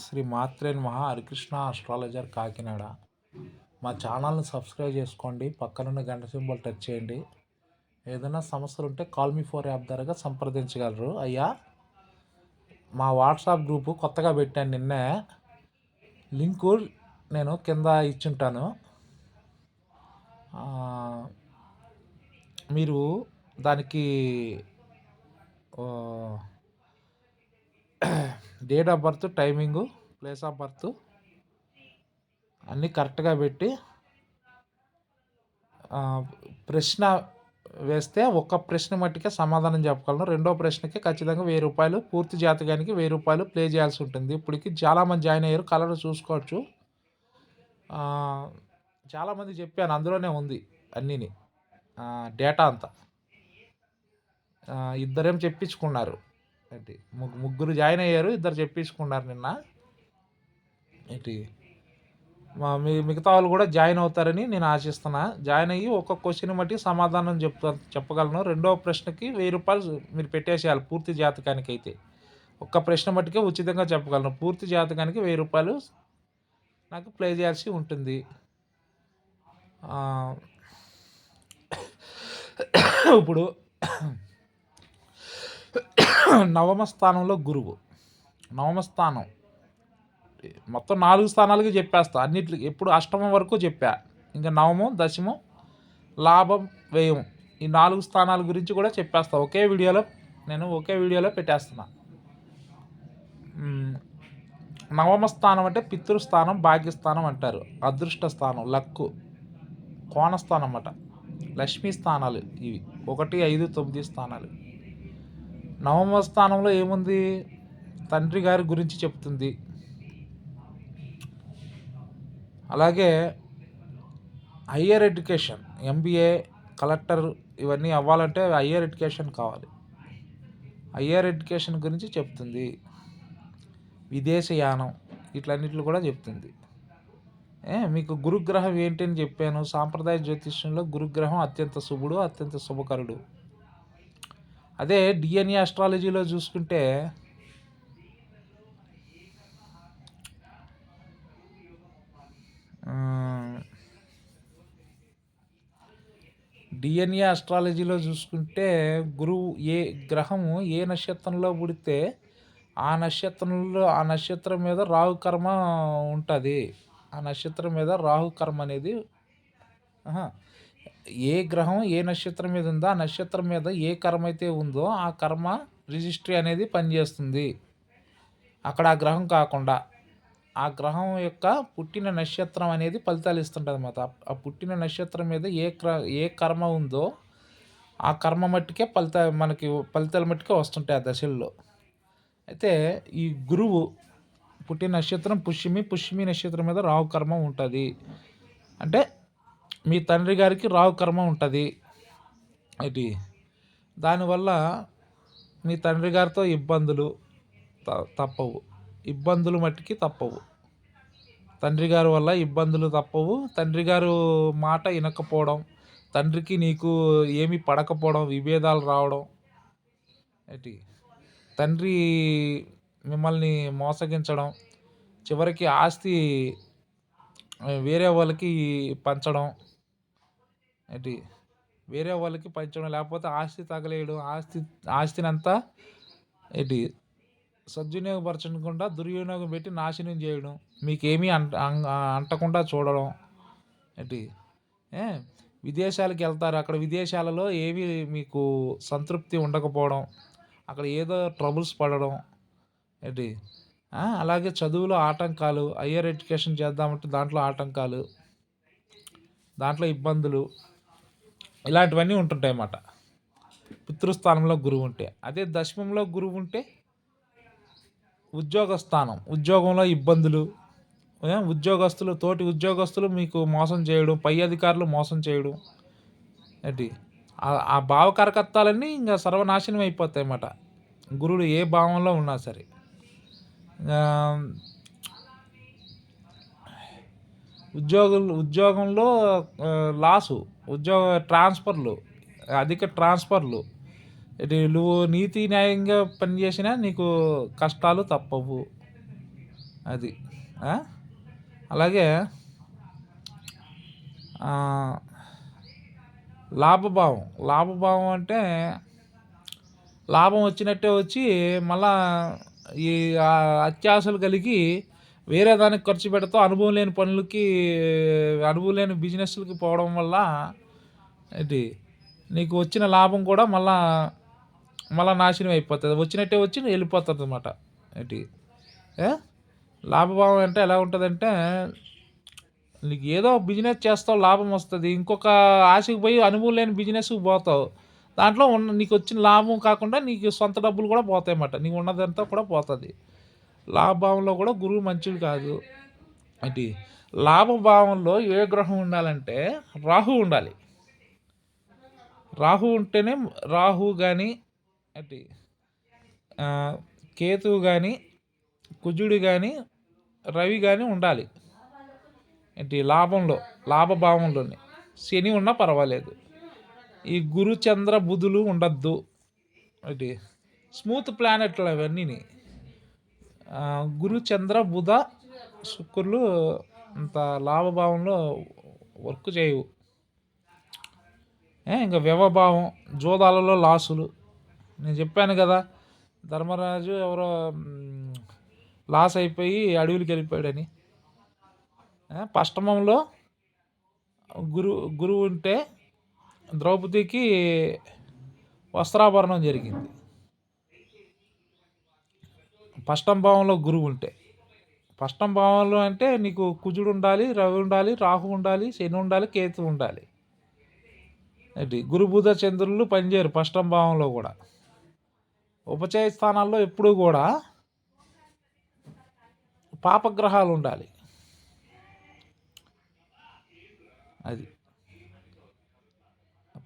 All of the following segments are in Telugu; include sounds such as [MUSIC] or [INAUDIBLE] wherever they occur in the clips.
శ్రీ మాత్రేన్ మహా హరికృష్ణ ఆస్ట్రాలజర్ కాకినాడ. మా ఛానల్ని సబ్స్క్రైబ్ చేసుకోండి పక్కనున్న గంట సింబల్ టచ్ చేయండి. ఏదైనా సమస్యలు ఉంటే కాల్ మీ ఫోర్ యాప్ ద్వారా సంప్రదించగలరు. అయ్యా మా వాట్సాప్ గ్రూపు కొత్తగా పెట్టాను నిన్నే. లింకు నేను కింద ఇచ్చుంటాను. మీరు దానికి date of birth timing place of birth అన్నీ కరెక్ట్గా పెట్టి ప్రశ్న వేస్తే ఒక్క ప్రశ్న మట్టికే సమాధానం చెప్పగలను. రెండో ప్రశ్నకి ఖచ్చితంగా వెయ్యి రూపాయలు పూర్తి జాతకానికి వెయ్యి రూపాయలు ప్లే చేయాల్సి ఉంటుంది. ఇప్పటికి చాలామంది జాయిన్ అయ్యారు కలర్ చూసుకోవచ్చు. చాలామంది చెప్పాను అందులోనే ఉంది అన్నీని. డేటా అంతా. ఇద్దరేం చెప్పించుకున్నారు. ఏంటి? ముగ్గురు జాయిన్ అయ్యారు ఇద్దరు చెప్పించుకున్నారు నిన్న. ఏంటి? మా మీ మిగతా వాళ్ళు కూడా జాయిన్ అవుతారని నేను ఆశిస్తున్నా. జాయిన్ అయ్యి ఒక క్వశ్చన్ బట్టి సమాధానం చెప్తా చెప్పగలను. రెండవ ప్రశ్నకి వెయ్యి రూపాయలు మీరు పెట్టేసేయాలి పూర్తి జాతకానికి అయితే ఒక్క ప్రశ్న మట్టుకే ఉచితంగా చెప్పగలను. పూర్తి జాతకానికి వెయ్యి రూపాయలు నాకు ప్లే చేయాల్సి ఉంటుంది. [COUGHS] ఇప్పుడు నవమ స్థానంలో గురువు. నవమ స్థానం. మొత్తం నాలుగు స్థానాలకి చెప్పేస్తా. అన్నిటికి ఎప్పుడు అష్టమం వరకు చెప్పా. ఇంకా నవమం దశమం లాభం వ్యయం ఈ నాలుగు స్థానాల గురించి కూడా చెప్పేస్తా. ఒకే వీడియోలో నేను ఒకే వీడియోలో పెట్టేస్తున్నా. నవమ స్థానం అంటే పితృస్థానం భాగ్యస్థానం అంటారు. అదృష్ట స్థానం లక్కు. కోణస్థానం అన్నమాట. లక్ష్మీ స్థానాలు ఇవి. ఒకటి ఐదు తొమ్మిది స్థానాలు. నవమ స్థానంలో ఏముంది? తండ్రి గారి గురించి చెప్తుంది. అలాగే హయ్యర్ ఎడ్యుకేషన్ ఎంబీఏ కలెక్టర్ ఇవన్నీ అవ్వాలంటే హయ్యర్ ఎడ్యుకేషన్ కావాలి. హయ్యర్ ఎడ్యుకేషన్ గురించి చెప్తుంది. విదేశయానం ఇట్లన్నిట్లు కూడా చెప్తుంది. మీకు గురుగ్రహం ఏంటి అని చెప్పాను. సాంప్రదాయ జ్యోతిష్యంలో గురుగ్రహం అత్యంత శుభుడు అత్యంత శుభకరుడు. అదే డిఎన్ఏ అస్ట్రాలజీలో చూసుకుంటే డిఎన్ఏ అస్ట్రాలజీలో చూసుకుంటే గురువు ఏ గ్రహము ఏ నక్షత్రంలో పుడితే ఆ నక్షత్రంలో ఆ నక్షత్రం మీద రాహుకర్మ ఉంటుంది. ఆ నక్షత్రం మీద రాహుకర్మ అనేది ఏ గ్రహం ఏ నక్షత్రం మీద ఉందో ఆ నక్షత్రం మీద ఏ కర్మ అయితే ఉందో ఆ కర్మ రిజిస్ట్రీ అనేది పనిచేస్తుంది. అక్కడ ఆ గ్రహం కాకుండా. ఆ గ్రహం యొక్క పుట్టిన నక్షత్రం అనేది ఫలితాలు ఇస్తుంటుంది అన్నమాట. ఆ పుట్టిన నక్షత్రం మీద ఏ ఏ కర్మ ఉందో ఆ కర్మ మట్టుకే ఫలిత మనకి ఫలితాల మట్టుకే వస్తుంటాయి ఆ దశల్లో. అయితే ఈ గురువు పుట్టిన నక్షత్రం పుష్యమి పుష్యమి నక్షత్రం మీద రాహు కర్మ ఉంటుంది. అంటే మీ తండ్రి గారికి రావు కర్మ ఉంటుంది. ఇది. దానివల్ల మీ తండ్రి గారితో ఇబ్బందులు తప్పవు. ఇబ్బందులు మట్టికి తప్పవు. తండ్రి గారి వల్ల ఇబ్బందులు తప్పవు. తండ్రి గారు మాట వినకపోవడం తండ్రికి నీకు ఏమి పడకపోవడం విభేదాలు రావడం ఏంటి? తండ్రి మిమ్మల్ని మోసగించడం చివరికి ఆస్తి వేరే వాళ్ళకి పంచడం ఏంటి వేరే వాళ్ళకి పంచడం లేకపోతే ఆస్తి తగలేయడం ఆస్తి ఆస్తిని అంతా ఏంటి సద్వినియోగపరచకుండా దుర్వినియోగం పెట్టి నాశనం చేయడం మీకేమీ అంట అంటకుండా చూడడం ఏంటి? విదేశాలకు వెళ్తారు. అక్కడ విదేశాలలో ఏవి మీకు సంతృప్తి ఉండకపోవడం అక్కడ ఏదో ట్రబుల్స్ పడడం ఏంటి? అలాగే చదువులో ఆటంకాలు హయ్యర్ ఎడ్యుకేషన్ చేద్దామంటే దాంట్లో ఆటంకాలు దాంట్లో ఇబ్బందులు ఇలాంటివన్నీ ఉంటుంటాయి అన్నమాట పితృస్థానంలో గురువు ఉంటే. అదే దశమంలో గురువు ఉంటే ఉద్యోగ స్థానం ఉద్యోగంలో ఇబ్బందులు ఉద్యోగస్తులు తోటి ఉద్యోగస్తులు మీకు మోసం చేయడం పై అధికారులు మోసం చేయడం ఏంటి? ఆ భావకరకత్వాలన్నీ ఇంకా సర్వనాశనం అయిపోతాయి అన్నమాట గురుడు ఏ భావంలో ఉన్నా సరే. ఉద్యోగులు ఉద్యోగంలో లాసు ఉద్యోగ ట్రాన్స్ఫర్లు అధిక ట్రాన్స్ఫర్లు. ఇటు నువ్వు నీతి న్యాయంగా పనిచేసినా నీకు కష్టాలు తప్పవు. అది అలాగే లాభభావం లాభభావం అంటే లాభం వచ్చినట్టే వచ్చి మళ్ళా ఈ అత్యాశలు కలిగి వేరే దానికి ఖర్చు పెడతా అనుభవం లేని పనులకి అనుభవం లేని బిజినెస్లకి పోవడం వల్ల ఏంటి నీకు వచ్చిన లాభం కూడా మళ్ళా మళ్ళా నాశనం అయిపోతుంది. వచ్చినట్టే వచ్చి వెళ్ళిపోతుంది అనమాట ఏంటి లాభభావం అంటే ఎలా ఉంటుందంటే నీకు ఏదో బిజినెస్ చేస్తావు లాభం వస్తుంది. ఇంకొక ఆశకు పోయి అనుభవం లేని బిజినెస్కి పోతావు. దాంట్లో ఉన్న నీకు వచ్చిన లాభం కాకుండా నీకు సొంత డబ్బులు కూడా పోతాయి అన్నమాట నీకు ఉన్నదంతా కూడా పోతుంది. లాభభావంలో కూడా గురువు మంచిది కాదు. అంటే లాభభావంలో ఏ గ్రహం ఉండాలంటే రాహు ఉండాలి. రాహు ఉంటేనే రాహు కానీ అంటే కేతువు కానీ కుజుడు కానీ రవి కానీ ఉండాలి. ఏంటి? లాభంలో లాభభావంలోనే. శని ఉన్నా పర్వాలేదు. ఈ గురు చంద్ర బుధులు ఉండద్దు. అంటే స్మూత్ ప్లానెట్లు అవన్నీ గురు చంద్ర బుధ శుక్రులు అంత లాభభావంలో వర్క్ చేయవు. ఇంకా వ్యవభావం జోదాలలో లాసులు. నేను చెప్పాను కదా ధర్మరాజు ఎవరో లాస్ అయిపోయి అడవులకి వెళ్ళిపోయాడని. పష్టమంలో గురు గురువు ఉంటే ద్రౌపదికి వస్త్రాభరణం జరిగింది. పష్టం భావంలో గురువు ఉంటే. పష్టం భావంలో అంటే నీకు కుజుడు ఉండాలి రవి ఉండాలి రాహు ఉండాలి శని ఉండాలి కేతు ఉండాలి. ఏంటి? గురుబుధ చంద్రులు పనిచేయరు పష్టం భావంలో కూడా. ఉపచయ స్థానాల్లో ఎప్పుడూ కూడా పాపగ్రహాలు ఉండాలి. అది.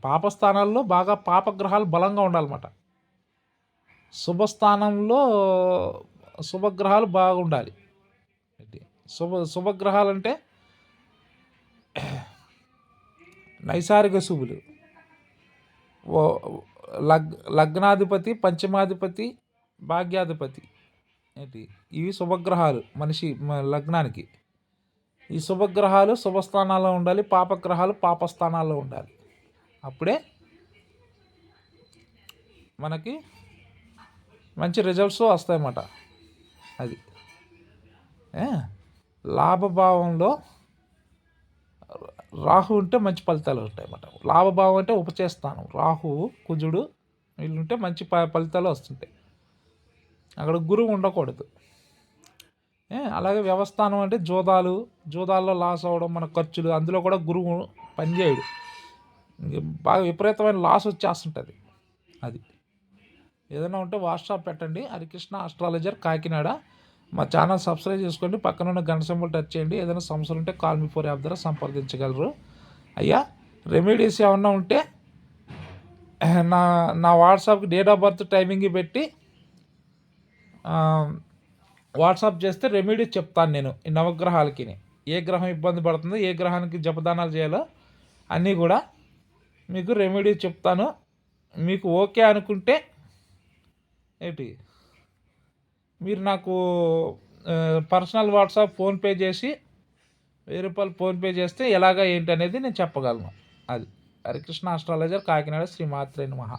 పాపస్థానాల్లో బాగా పాపగ్రహాలు బలంగా ఉండాలన్నమాట. శుభస్థానంలో శుభగ్రహాలు బాగుండాలి. శుభ శుభగ్రహాలు అంటే నైసారిక శుభులు లగ్ లగ్నాధిపతి పంచమాధిపతి భాగ్యాధిపతి. ఏంటి? ఇవి శుభగ్రహాలు మనిషి మ- లగ్నానికి. ఈ శుభగ్రహాలు శుభస్థానాల్లో ఉండాలి పాపగ్రహాలు పాపస్థానాల్లో ఉండాలి. అప్పుడే మనకి మంచి రిజల్ట్స్ వస్తాయన్నమాట. అది. లాభభావంలో రాహు ఉంటే మంచి ఫలితాలు ఉంటాయి అన్నమాట లాభభావం అంటే ఉపచేస్తాను. రాహు కుజుడు వీళ్ళు ఉంటే మంచి ప ఫలితాలు వస్తుంటాయి. అక్కడ గురువు ఉండకూడదు. అలాగే వ్యవస్థానం అంటే జోదాలు. జోదాల్లో లాస్ అవ్వడం మన ఖర్చులు అందులో కూడా గురువు పనిచేయడు. బాగా విపరీతమైన లాస్ వచ్చేస్తుంటుంది. అది. ఏదైనా ఉంటే వాట్సాప్ పెట్టండి. హరికృష్ణ ఆస్ట్రాలజర్ కాకినాడ. మా ఛానల్ సబ్స్క్రైబ్ చేసుకోండి. పక్కన ఉన్న గంట సింబల్ టచ్ చేయండి. ఏదైనా సమస్యలు ఉంటే కాల్ మీ ఫోర్ యాప్ ద్వారా సంప్రదించగలరు. అయ్యా రెమెడీస్ ఏమన్నా ఉంటే నా నా వాట్సాప్కి డేట్ ఆఫ్ బర్త్ టైమింగ్ పెట్టి వాట్సాప్ చేస్తే రెమెడీ చెప్తాను నేను ఈ నవగ్రహాలకి ఏ గ్రహం ఇబ్బంది పడుతుందో ఏ గ్రహానికి జపదానాలు చేయాలో అన్నీ కూడా మీకు రెమెడీ చెప్తాను. మీకు ఓకే అనుకుంటే ఏంటి? మీరు నాకు పర్సనల్ వాట్సాప్ ఫోన్పే చేసి వెయ్యి రూపాయలు ఫోన్పే చేస్తే ఎలాగా ఏంటి అనేది నేను చెప్పగలను. అది. హరికృష్ణ ఆస్ట్రాలజర్ కాకినాడ శ్రీ మాత్రే మహా